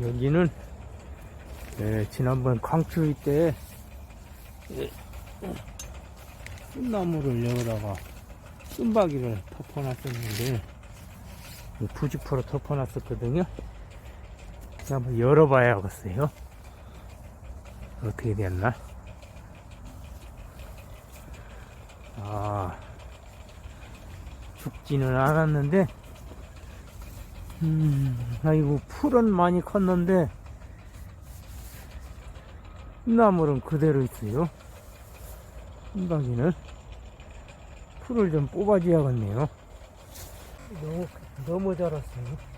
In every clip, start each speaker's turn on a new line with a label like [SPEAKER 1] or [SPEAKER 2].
[SPEAKER 1] 여기는 예, 지난번 광추위 때 예, 쑥나무를 여기다가 쑥박이를 덮어놨었는데 부지포로 덮어놨었거든요. 한번 열어봐야겠어요. 어떻게 됐나? 아, 죽지는 않았는데, 음, 아이고, 풀은 많이 컸는데, 나물은 그대로 있어요. 한방이는 풀을 좀 뽑아줘야겠네요. 너무, 너무 자랐어요.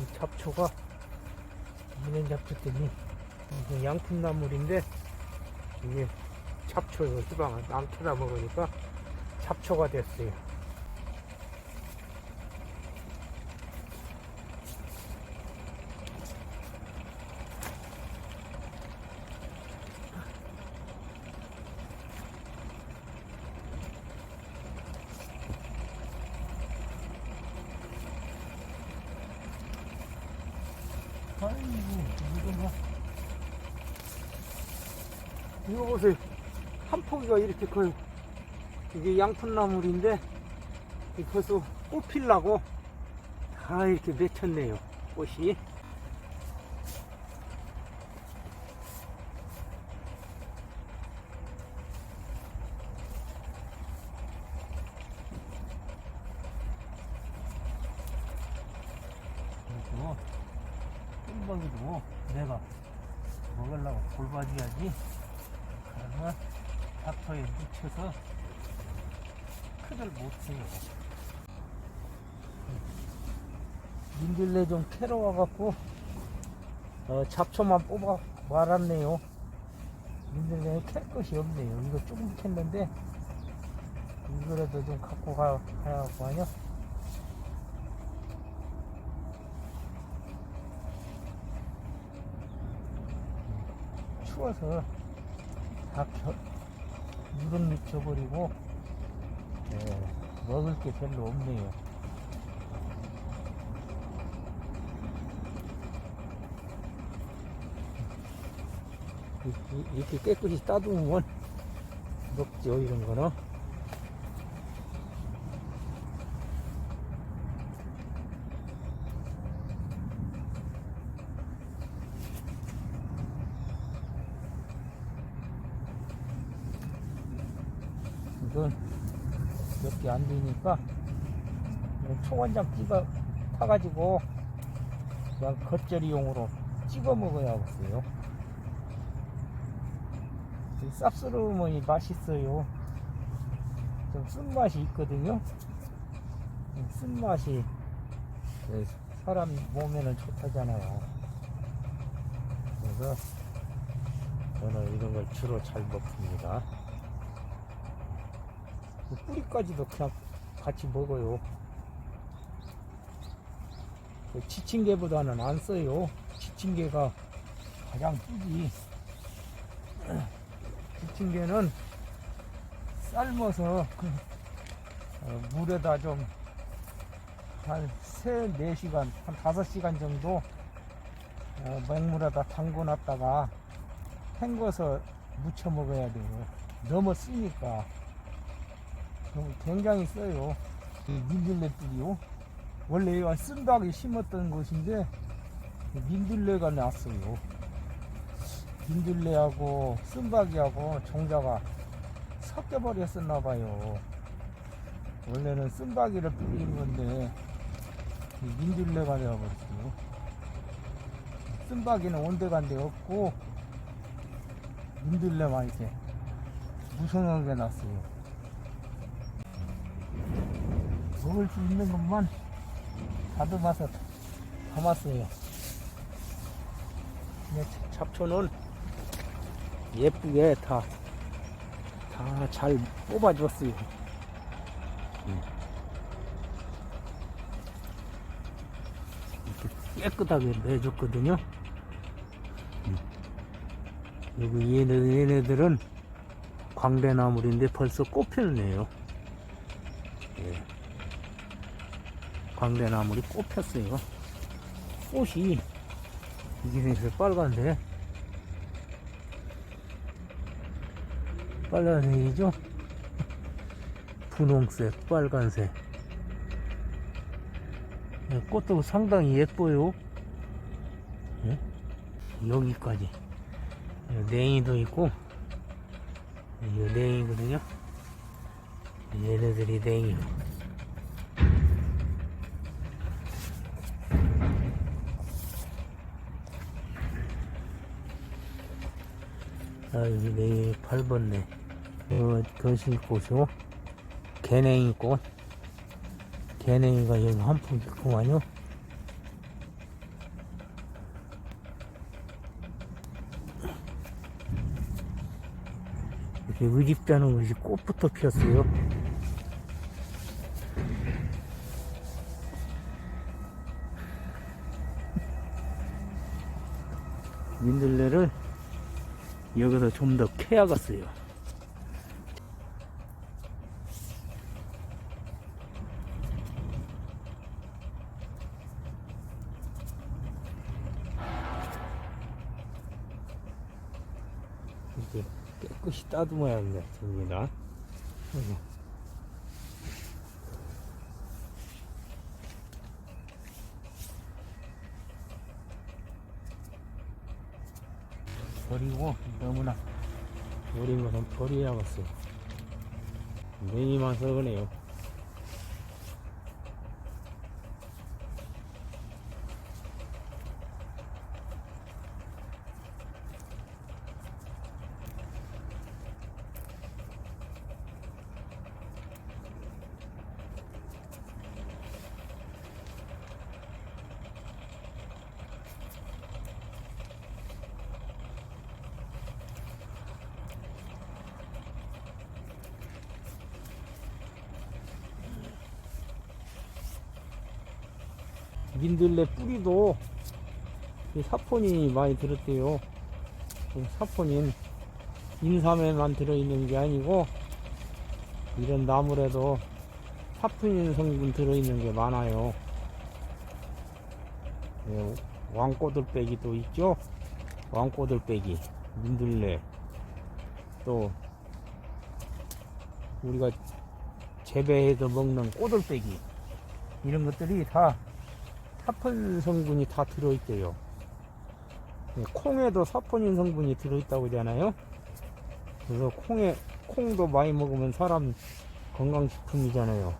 [SPEAKER 1] 이 잡초가 이는 잡초 때문에 양푼나물인데 이게 잡초 이거 희방을 남캐다 먹으니까 잡초가 됐어요. 아이고, 이거 뭐. 이거 보세요. 한 포기가 이렇게 커요. 이게 양푼나물인데, 이 벌써 꽃 필라고 다 이렇게 맺혔네요. 꽃이. 그리고 꿀먹이도 내가 먹으려고 골봐줘야지. 그러면 닥터에 묻혀서 크들 못해요. 민들레 좀 캐러 와갖고 어, 잡초만 뽑아 말았네요. 민들레 캘 것이 없네요. 이거 조금 캤는데 이거라도 좀 갖고 가, 가야겠고 하냐? 추워서 다 겨, 물은 묻혀버리고 예, 먹을 게 별로 없네요. 이렇게 깨끗이 따두면 먹죠 이런 거는. 이건 몇개 안 되니까 초간장 찍어 타가지고 그냥 겉절이용으로 찍어 먹어야겠어요. 이 쌉스러움이 맛있어요. 좀 쓴맛이 있거든요. 이 쓴맛이 네, 사람 몸에는 좋다잖아요. 그래서 저는 이런 걸 주로 잘 먹습니다. 그 뿌리까지도 그냥 같이 먹어요. 그 지친개보다는 안 써요. 지친개가 가장 쓰지. 지친개는 삶아서 그, 어, 물에다 좀 한 3, 4시간, 한 5시간 정도 어, 맹물에다 담궈 놨다가 헹궈서 무쳐 먹어야 돼요. 너무 쓰니까. 굉장히 써요. 이 민들레 뿌리요. 원래 이거 쓴다고 심었던 것인데 민들레가 났어요. 민들레하고 쓴바기하고 종자가 섞여버렸었나 봐요. 원래는 쓴바기를 뿌리는 건데 이 민들레가 되어버렸어요. 쓴바기는 온데간데 없고 민들레만 이렇게 무성하게 났어요. 먹을 수 있는 것만 다듬어서 담았어요. 네, 잡초는 예쁘게 다, 다 잘 뽑아줬어요. 음. 이렇게 깨끗하게 내줬거든요. 음. 여기 얘네, 얘네들은 광대나물인데 벌써 꽃 폈네요. 예. 광대나물이 꽃 폈어요. 꽃이 이게 생겨서 빨간데 빨간색이죠? 분홍색, 빨간색. 예, 꽃도 상당히 예뻐요. 예? 여기까지. 예, 냉이도 있고, 이 냉이거든요. 얘네들이 냉이. 아, 여기 냉이 밟았네. 어, 거실꽃이고, 개냉이꽃. 개냉이가 여기 한푼 있구만요. 이렇게 의집자는 것이 꽃부터 피었어요. 민들레를 여기서 좀 더 캐야겠어요. 이렇게 깨끗이 따듬어야 됩니다. 아이고. 버리고 너무나 버린 것은 버려야겠어요. 냉이만 썩으네요. 민들레 뿌리도 이 사포닌이 많이 들었대요. 그 사포닌 인삼에만 들어있는 게 아니고 이런 나물에도 사포닌 성분 들어있는 게 많아요. 예, 왕꼬들빼기도 있죠. 왕꼬들빼기, 민들레, 또 우리가 재배해서 먹는 꼬들빼기 이런 것들이 다 사포닌 성분이 다 들어있대요. 예, 콩에도 사포닌 성분이 들어있다고 하잖아요. 그래서 콩에 콩도 많이 먹으면 사람 건강식품이잖아요.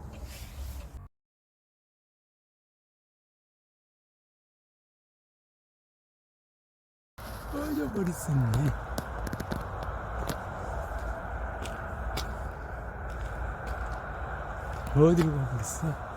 [SPEAKER 1] 꺼져버렸었네. 어디로 가버렸어?